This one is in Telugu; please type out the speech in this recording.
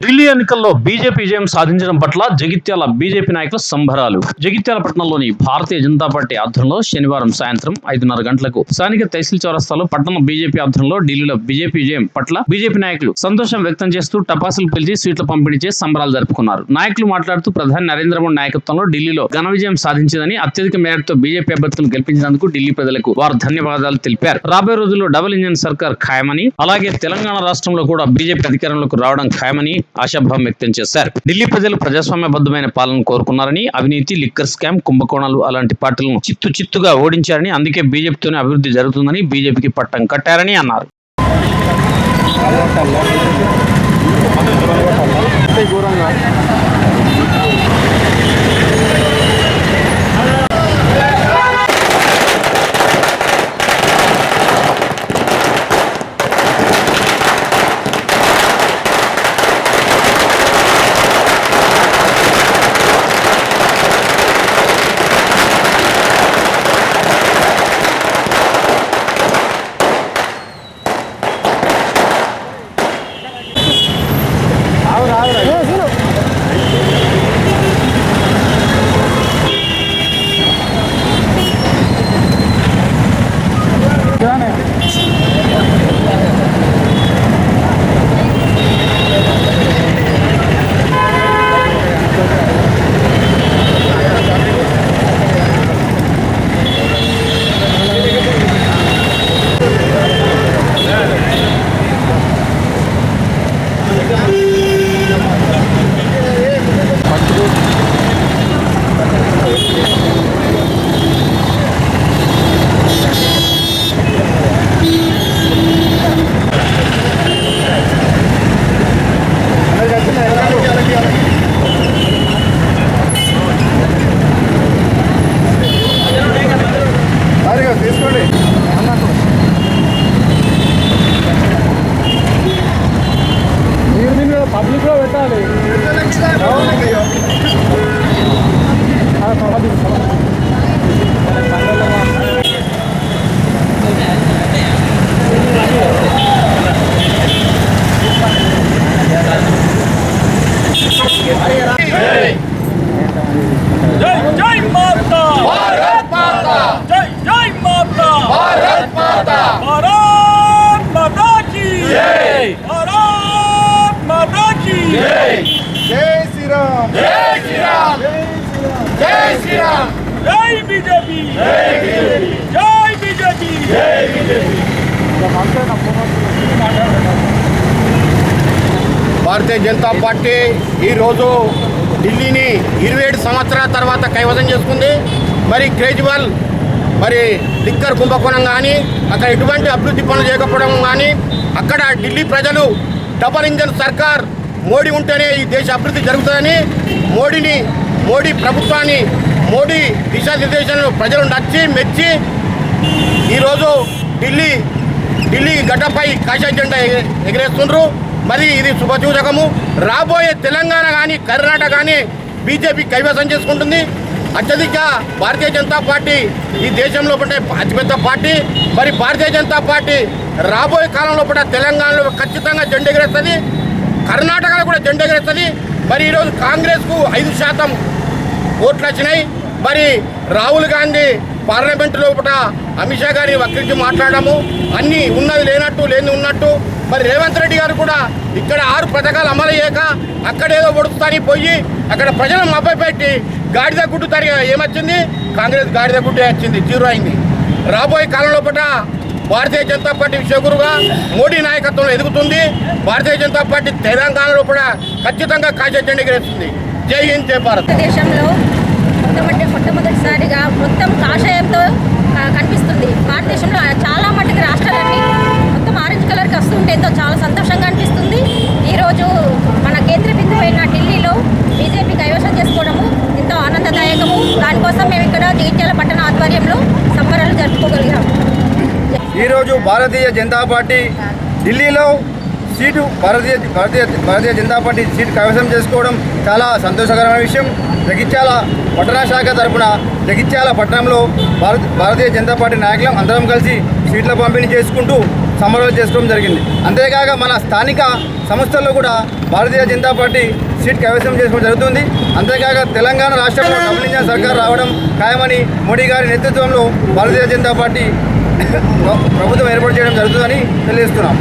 ఢిల్లీ ఎన్నికల్లో బీజేపీ విజయం సాధించడం పట్ల జగిత్యాల బీజేపీ నాయకుల సంబరాలు. జగిత్యాల పట్టణంలోని భారతీయ జనతా పార్టీ ఆధ్వర్యంలో శనివారం సాయంత్రం ఐదున్నర గంటలకు స్థానిక తహసీల్ చౌరస్తాలో పట్టణ బీజేపీ ఆధ్వర్యంలో ఢిల్లీలో బీజేపీ విజయం పట్ల బీజేపీ నాయకులు సంతోషం వ్యక్తం చేస్తూ టపాసులు పిలిచి స్వీట్ల పంపిణీ చేసి సంబరాలు జరుపుకున్నారు. నాయకులు మాట్లాడుతూ ప్రధాని నరేంద్ర మోడీ నాయకత్వంలో ఢిల్లీలో ఘన విజయం సాధించిందని అత్యధిక మేరతో బీజేపీ అభ్యర్థులను గెలిపించినందుకు ఢిల్లీ ప్రజలకు వారు ధన్యవాదాలు తెలిపారు. రాబోయే రోజుల్లో డబుల్ ఇంజన్ సర్కార్ ఖాయమని అలాగే తెలంగాణ రాష్ట్రంలో కూడా బీజేపీ అధికారంలోకి రావడం ఖాయమని ఆశాభావం వ్యక్తం చేశారు. ఢిల్లీ ప్రజలు ప్రజాస్వామ్యబద్ధమైన పాలన కోరుకున్నారని అవినీతి లిక్కర్ స్కామ్ కుంభకోణాలు అలాంటి పార్టీలను చిత్తు చిత్తుగా ఓడించారని అందుకే బీజేపీతోనే అభివృద్ధి జరుగుతుందని బీజేపీకి పట్టం కట్టారని అన్నారు. ఘోరంగా జై శ్రీరామ్. జై శ్రీరామ్. జై శ్రీరామ్. జై బీజేపీ. జై బీజేపీ. జై బీజేపీ. జై బీజేపీ. భారతీయ జనతా పార్టీ ఈరోజు ఢిల్లీని ఇరవై ఏడు సంవత్సరాల తర్వాత కైవసం చేసుకుంది. మరి కేజ్రీవాల్ మరి లిక్కర్ కుంభకోణం కానీ అక్కడ ఎటువంటి అభివృద్ధి పనులు చేయకపోవడం కానీ అక్కడ ఢిల్లీ ప్రజలు డబల్ ఇంజన్ సర్కార్ మోడీ ఉంటేనే ఈ దేశ అభివృద్ధి జరుగుతుందని మోడీని మోడీ ప్రభుత్వాన్ని మోడీ దిశానిర్దేశాలను ప్రజలు నచ్చి మెచ్చి ఈరోజు ఢిల్లీ ఢిల్లీ గడ్డపై కాషాయ జెండా ఎగిరేస్తుండ్రు ఎగరేస్తుండ్రు. మరి ఇది శుభసూచకము. రాబోయే తెలంగాణ కానీ కర్ణాటక కానీ బీజేపీ కైవసం చేసుకుంటుంది. అత్యధిక భారతీయ జనతా పార్టీ ఈ దేశంలో ఉండే అతిపెద్ద పార్టీ. మరి భారతీయ జనతా పార్టీ రాబోయే కాలంలో కూడా తెలంగాణలో ఖచ్చితంగా జెండా ఎగరేస్తుంది. కర్ణాటకలో కూడా జెండా ఎగరేస్తుంది. మరి ఈరోజు కాంగ్రెస్కు ఐదు శాతం ఓట్లు వచ్చినాయి. మరి రాహుల్ గాంధీ పార్లమెంటు లోపల అమిత్ షా గారిని వక్రించి మాట్లాడము అన్నీ ఉన్నది లేనట్టు లేని ఉన్నట్టు. మరి రేవంత్ రెడ్డి గారు కూడా ఇక్కడ ఆరు పథకాలు అమలు చేయక అక్కడేదో ఒడుస్తాని పోయి అక్కడ ప్రజలను మభ్యపెట్టి గాడిద గుడ్డు తరిగా ఏమొచ్చింది? కాంగ్రెస్ గాడిద గుడ్డే వచ్చింది జీరో అయింది రాబోయే కాలం లోపల భారతీయ జనతా పార్టీ విశ్వగురుగా మోడీ నాయకత్వంలో ఎదుగుతుంది. భారతీయ జనతా పార్టీ తెలంగాణలో కూడా ఖచ్చితంగా కాజా జెండా ఎగరేస్తుంది. జై హింద్ జై భారత్. భారతదేశంలో మొట్టమొదటిసారిగా మొత్తం కాషాయంతో కనిపిస్తుంది. భారతదేశంలో చాలా మటుకు రాష్ట్రాలన్నీ మొత్తం ఆరెంజ్ కలర్కి వస్తుంటే ఎంతో చాలా సంతోషంగా అనిపిస్తుంది. ఈరోజు మన కేంద్ర బిందువు అయిన ఢిల్లీలో బీజేపీ కైవసం చేసుకోవడము ఎంతో ఆనందదాయకము. దానికోసం మేము ఇక్కడ జగిత్యాల పట్టణ ఆధ్వర్యంలో సంబరాలు జరుపుకోగలిగాము. ఈరోజు భారతీయ జనతా పార్టీ ఢిల్లీలో సీటు భారతీయ భారతీయ భారతీయ జనతా పార్టీ సీటు కైవసం చేసుకోవడం చాలా సంతోషకరమైన విషయం. జగిత్యాల పట్టణ శాఖ తరపున జగిత్యాల పట్టణంలో భారత భారతీయ జనతా పార్టీ నాయకులం అందరం కలిసి సీట్ల పంపిణీ చేసుకుంటూ సమరాలు చేసుకోవడం జరిగింది. అంతేకాక మన స్థానిక సంస్థల్లో కూడా భారతీయ జనతా పార్టీ సీట్ కైవసం చేసుకోవడం జరుగుతుంది. అంతేకాక తెలంగాణ రాష్ట్రంలో డబుల్ ఇంజన్ సర్కార్ రావడం ఖాయమని మోడీ గారి నేతృత్వంలో భారతీయ జనతా పార్టీ ప్రభుత్వం ఏర్పాటు చేయడం జరుగుతుందని తెలియజేస్తున్నాం.